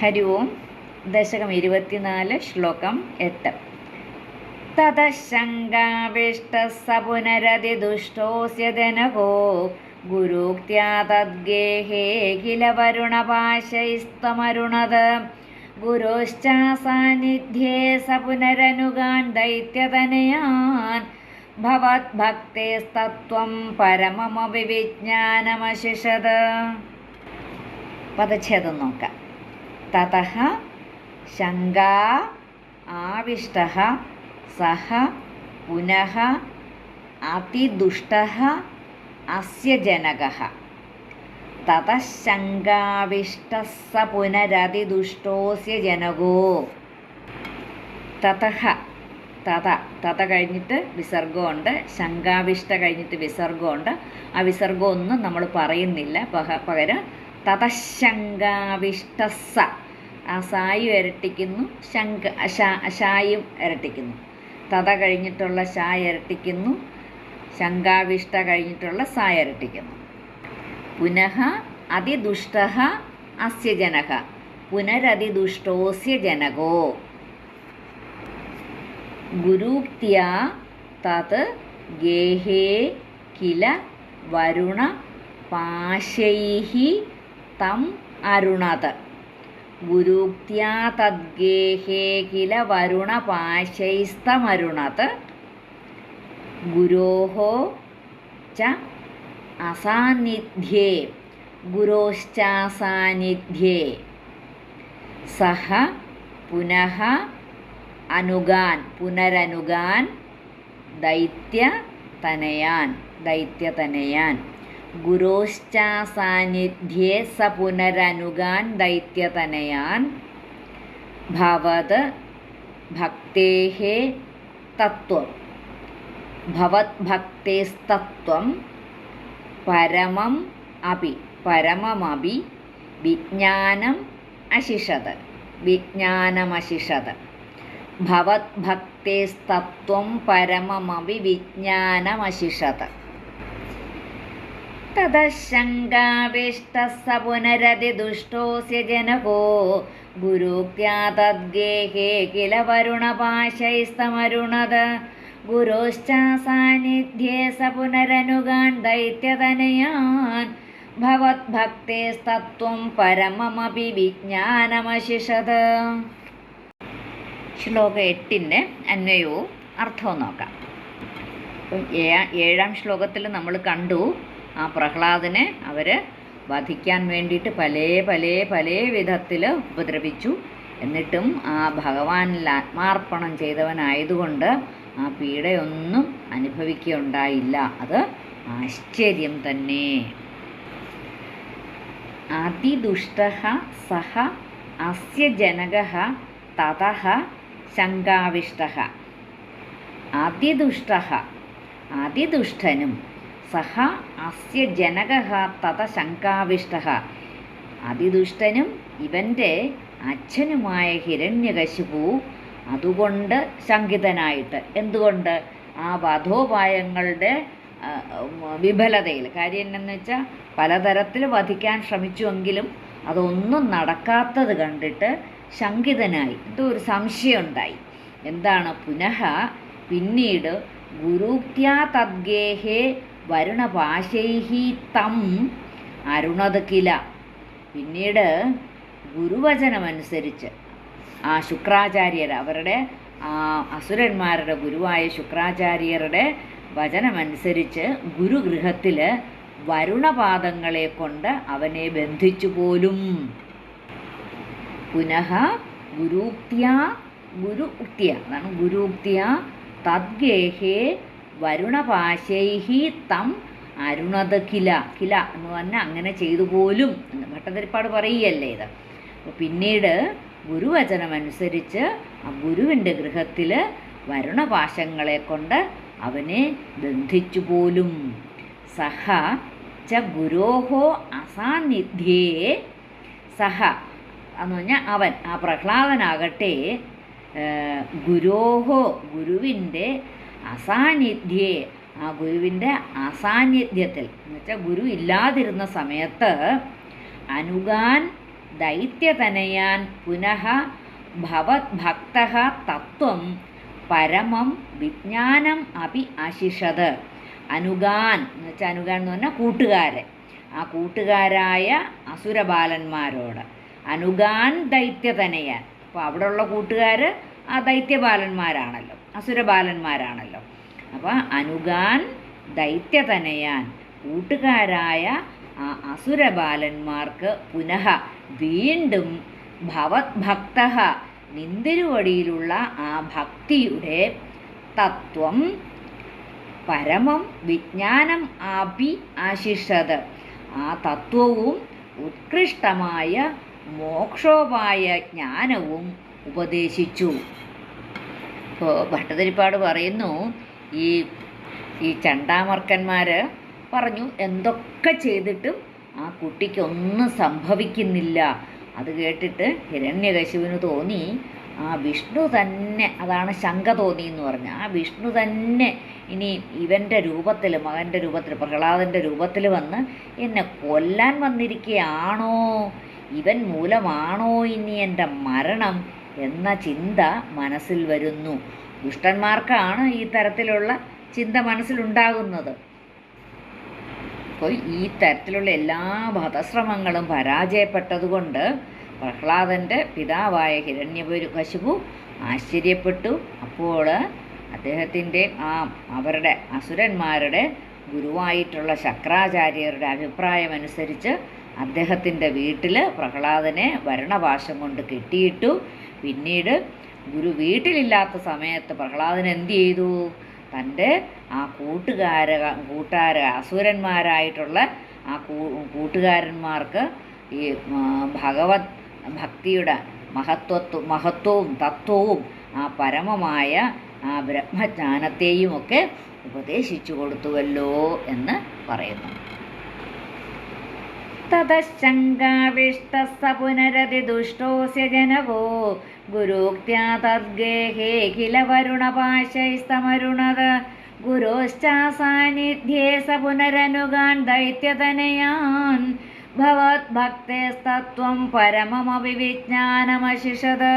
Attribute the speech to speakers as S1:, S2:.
S1: ഹരി ഓം. ദശകം ഇരുപത്തിനാല് ശ്ലോകം എട്ട്. തതശങ്കാവിഷ്ടസ പുനരതിദുഷ്ടോസ്യ ധനകോ ഗുരുക്ത്യാ തദ്ഗേഹേ കില വരുണപാശൈസ്തമരുണത് ഗുരോശ്ചാസാന്നിധ്യേ സ പുനരനുഗാൻ ദൈത്യതനയാൻ ഭവത്ഭക്തേസ്തത്വം പരമമപി വിജ്ഞാനമശിഷത് പദച്ഛേദം നോക്കാം. തതഃ ശങ്കാ ആവിഷ്ട സഹ പുനഃ അതിദുഷ്ട अस्य जनकः തതഃ ശങ്കാവിഷ്ട സ പുനരതിദുഷ്ടോസ്യ ജനകോ തഥ തത കഴിഞ്ഞിട്ട് വിസർഗമുണ്ട് ശങ്കാവിഷ്ട കഴിഞ്ഞിട്ട് വിസർഗമുണ്ട്. ആ വിസർഗം ഒന്നും നമ്മൾ പറയുന്നില്ല. പക പകരം തതശങ്കാവിഷ്ടസ ആ സായും ഇരട്ടിക്കുന്നു ശങ്ക ഷായും ഇരട്ടിക്കുന്നു തത കഴിഞ്ഞിട്ടുള്ള ഷാ ഇരട്ടിക്കുന്നു ശങ്കാവിഷ്ട കഴിഞ്ഞിട്ടുള്ള സാ ഇരട്ടിക്കുന്നു പുനഃ അതിദുഷ്ട അസ്യ ജനക പുനരതിദുഷ്ടോസ്യ ജനകോ. ഗുരുക്തിയ തത് ഗേഹേ കില വരുണ പാശൈ തം അരുണത്. ഗുരുക്ത്യാ തദ്ഗേഹേ കില വരുണ പാശൈസ്തമരുണത് ഗുരോः ച അസാന്നിധ്യേ ഗുരോശ്ചാസാന്നിധ്യേ. സഹ പുനഃ അനുഗാൻ പുനരനുഗാൻ ദൈത്യതനയാൻ ദൈത്യതനയാൻ. ഗുരോശ്ചാസാന്നിധ്യേ സ പുനരനുഗാൻ ദൈത്യതനയാൻ ഭവത് ഭക്തേः തത്വം. ഭവദ്ഭക്തേസ്തത്വം പരമം അപി പരമമപി വിജ്ഞാനം അശിഷത് വിജ്ഞാനമശിഷത് ഭവദ്ഭക്തേസ്തത്വം പരമമപി വിജ്ഞാനമശിഷത് തതശങ്കാവിഷ്ടസ പുനരതിദുഷ്ടോസ്യ ജനകോ ഗുരുക്യാ തദ്ഗേഹേ കില വരുണപാശൈസ്തമരുണത് ഗുരോശ്ചാസാന്നിധ്യേ സ പുനരനുഗാൻ ദൈത്യതനയാൻ ഭവദ്ഭക്തേസ്തത്വം പരമമപി വിജ്ഞാനമശിഷത് ശ്ലോകം എട്ടിന്റെ അന്വയവും അർത്ഥവും നോക്കാം ഏഴാം ശ്ലോകത്തിൽ നമ്മൾ കണ്ടു ആ പ്രഹ്ലാദനെ അവർ വധിക്കാൻ വേണ്ടിയിട്ട് പല പല പല വിധത്തിൽ ഉപദ്രവിച്ചു. എന്നിട്ടും ആ ഭഗവാനിൽ ആത്മാർപ്പണം ചെയ്തവനായതുകൊണ്ട് ആ പീഡയൊന്നും അനുഭവിക്കുകയുണ്ടായില്ല. അത് ആശ്ചര്യം തന്നെ. അതിദുഷ്ട സഹ അസ്യ ജനക തത ശങ്കാവിഷ്ട. അതിദുഷ്ട അതിദുഷ്ടനും സഹ അസ്യ ജനക തത ശങ്കാവിഷ്ട. അതിദുഷ്ടനും ഇവന്റെ അച്ഛനുമായ ഹിരണ്യകശിപു അതുകൊണ്ട് ശങ്കിതനായിട്ട്. എന്തുകൊണ്ട്? ആ വധോപായങ്ങളുടെ വിഫലതയിൽ. കാര്യം എന്നു വെച്ചാൽ പലതരത്തിൽ വധിക്കാൻ ശ്രമിച്ചുവെങ്കിലും അതൊന്നും നടക്കാത്തത് കണ്ടിട്ട് ശങ്കിതനായി. എന്തോ ഒരു സംശയമുണ്ടായി. എന്താണ്? പുനഃ പിന്നീട് ഗുരുക്യാ തദ്ഗേഹേ വരുണപാശൈഹി തം അരുണത് കില. പിന്നീട് ഗുരുവചനമനുസരിച്ച് ആ ശുക്രാചാര്യർ അവരുടെ അസുരന്മാരുടെ ഗുരുവായ ശുക്രാചാര്യരുടെ വചനമനുസരിച്ച് ഗുരുഗൃഹത്തിൽ വരുണപാദങ്ങളെ കൊണ്ട് അവനെ ബന്ധിച്ചു പോലും. പുനഃ ഗുരുക്തിയ ഗുരു ഉക്തിയ അതാണ് ഗുരുക്തിയ തദ്ഗേഹേ വരുണപാശൈഹി തം അരുണത കില കില എന്ന് പറഞ്ഞാൽ അങ്ങനെ ചെയ്തു പോലും. ഭട്ടതിരിപ്പാട് പറയുകയല്ലേ ഇത്. പിന്നീട് ഗുരുവചനമനുസരിച്ച് ആ ഗുരുവിന്റെ ഗൃഹത്തിൽ വരുണപാശങ്ങളെ കൊണ്ട് അവനെ ബന്ധിച്ചു പോലും. സഹ ച ഗുരോഹോ അസാന്നിധ്യേ. സഹ എന്ന് പറഞ്ഞാൽ അവൻ ആ പ്രഹ്ലാദനാകട്ടെ ഗുരോഹോ ഗുരുവിന്റെ അസാന്നിധ്യേ ആ ഗുരുവിന്റെ അസാന്നിധ്യത്തിൽ എന്നുവെച്ചാൽ ഗുരു ഇല്ലാതിരുന്ന സമയത്ത് അനുഗാൻ ദൈത്യതനയാൻ പുനഃ ഭവത് ഭക്ത തത്വം പരമം വിജ്ഞാനം അപി അശിഷത് അനുഗാൻ എന്ന് വെച്ചാൽ അനുഗാൻ എന്ന് പറഞ്ഞാൽ കൂട്ടുകാരെ. ആ കൂട്ടുകാരായ അസുരബാലന്മാരോട്. അനുഗാൻ ദൈത്യതനയാൻ. അപ്പോൾ അവിടെയുള്ള കൂട്ടുകാർ ആ ദൈത്യബാലന്മാരാണല്ലോ അസുരബാലന്മാരാണല്ലോ. അപ്പോൾ അനുഗാൻ ദൈത്യതനയാൻ കൂട്ടുകാരായ ആ അസുരബാലന്മാർക്ക് പുനഃ വീണ്ടും ഭവദ്ഭക്ത നിന്തിരുവടിയിലുള്ള ആ ഭക്തിയുടെ തത്വം പരമം വിജ്ഞാനം ആപി ആശിഷത്. ആ തത്വവും ഉത്കൃഷ്ടമായ മോക്ഷോപായ ജ്ഞാനവും ഉപദേശിച്ചു. ഇപ്പോൾ ഭട്ടതിരിപ്പാട് പറയുന്നു ഈ ഈ ചണ്ടാമർക്കന്മാർ പറഞ്ഞു എന്തൊക്കെ ചെയ്തിട്ടും ആ കുട്ടിക്കൊന്നും സംഭവിക്കുന്നില്ല. അത് കേട്ടിട്ട് ഹിരണ്യകശുവിന് തോന്നി ആ വിഷ്ണു തന്നെ അതാണ് ശങ്ക തോന്നി എന്ന് പറഞ്ഞ. ആ വിഷ്ണു തന്നെ ഇനി ഇവന്റെ രൂപത്തിൽ മകന്റെ രൂപത്തിൽ പ്രഹ്ലാദന്റെ രൂപത്തിൽ വന്ന് എന്നെ കൊല്ലാൻ വന്നിരിക്കുകയാണോ? ഇവൻ മൂലമാണോ ഇനി എന്റെ മരണം? എന്ന ചിന്ത മനസ്സിൽ വരുന്നു. ദുഷ്ടന്മാർക്കാണ് ഈ തരത്തിലുള്ള ചിന്ത മനസ്സിലുണ്ടാകുന്നത്. അപ്പോൾ ഈ തരത്തിലുള്ള എല്ലാ വധശ്രമങ്ങളും പരാജയപ്പെട്ടതുകൊണ്ട് പ്രഹ്ലാദന്റെ പിതാവായ ഹിരണ്യപുരു കശുപു ആശ്ചര്യപ്പെട്ടു. അപ്പോൾ അദ്ദേഹത്തിന്റെ ആ അവരുടെ അസുരന്മാരുടെ ഗുരുവായിട്ടുള്ള ശക്രാചാര്യരുടെ അഭിപ്രായമനുസരിച്ച് അദ്ദേഹത്തിന്റെ വീട്ടിൽ പ്രഹ്ലാദനെ ഭരണപാശം കൊണ്ട് കെട്ടിയിട്ടു പിന്നീട് ഗുരു വീട്ടിലില്ലാത്ത സമയത്ത് പ്രഹ്ലാദൻ എന്ത് ചെയ്തു? തന്റെ ആ കൂട്ടുകാര കൂട്ടുകാര അസുരന്മാരായിട്ടുള്ള ആ കൂട്ടുകാരന്മാർക്ക് ഈ ഭഗവത് ഭക്തിയുടെ മഹത്വത്വ മഹത്വവും തത്വവും ആ പരമമായ ആ ബ്രഹ്മജ്ഞാനത്തെയും ഒക്കെ ഉപദേശിച്ചു കൊടുത്തുവല്ലോ എന്ന് പറയുന്നു. തതശങ്കാവിഷ്ട പുനരതി ദുഷ്ടോസ്യ ജനവോ. ഗുരുക്ത്യാ തദ്ഗേഹേ കില വരുണപാശൈസ്തമരുണത ഗുരോശ്ചാസാന്നിധ്യേ സ പുനരനുഗാൻ ദൈത്യതനയാൻ. ഭവത് ഭക്തേസ്തത്വം വിജ്ഞാനമശിഷത്